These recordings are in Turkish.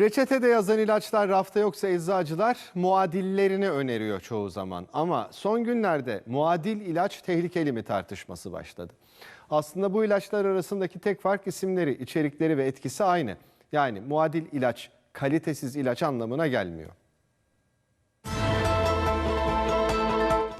Reçetede yazan ilaçlar rafta yoksa eczacılar muadillerini öneriyor çoğu zaman. Ama son günlerde muadil ilaç tehlikeli mi tartışması başladı. Aslında bu ilaçlar arasındaki tek fark isimleri, içerikleri ve etkisi aynı. Yani muadil ilaç kalitesiz ilaç anlamına gelmiyor.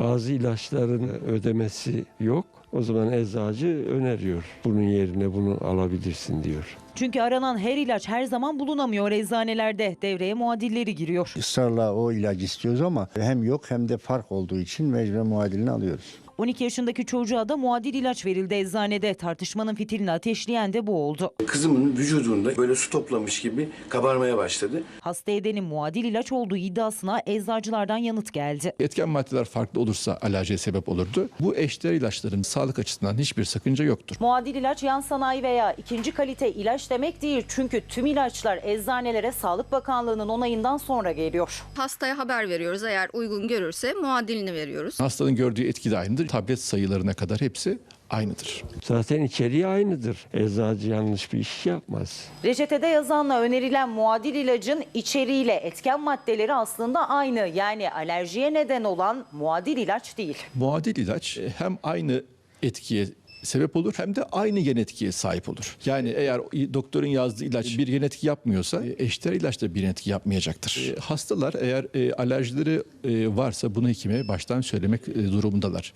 Bazı ilaçların ödemesi yok. O zaman eczacı öneriyor. Bunun yerine bunu alabilirsin diyor. Çünkü aranan her ilaç her zaman bulunamıyor eczanelerde. Devreye muadilleri giriyor. ısrarla o ilacı istiyoruz ama hem yok hem de fark olduğu için mecbur muadilini alıyoruz. 12 yaşındaki çocuğa da muadil ilaç verildi eczanede. Tartışmanın fitilini ateşleyen de bu oldu. Kızımın vücudunda böyle su toplamış gibi kabarmaya başladı. Hasta edenin muadil ilaç olduğu iddiasına eczacılardan yanıt geldi. Etken maddeler farklı olursa alerjiye sebep olurdu. Bu eşdeğer ilaçların sağlık açısından hiçbir sakınca yoktur. Muadil ilaç yan sanayi veya ikinci kalite ilaç demek değil. Çünkü tüm ilaçlar eczanelere Sağlık Bakanlığı'nın onayından sonra geliyor. Hastaya haber veriyoruz. Eğer uygun görürse muadilini veriyoruz. Hastanın gördüğü etki de aynıdır. Tablet sayılarına kadar hepsi aynıdır. Zaten içeriği aynıdır. Eczacı yanlış bir iş yapmaz. Reçetede yazanla önerilen muadil ilacın içeriğiyle etken maddeleri aslında aynı. Yani alerjiye neden olan muadil ilaç değil. Muadil ilaç e, hem aynı etkiye sebep olur hem de aynı yan etkiye sahip olur. Yani eğer doktorun yazdığı ilaç bir yan etki yapmıyorsa e, eşdeğer ilaç da bir yan etki yapmayacaktır. E, Hastalar eğer alerjileri varsa bunu hekime baştan söylemek durumundalar.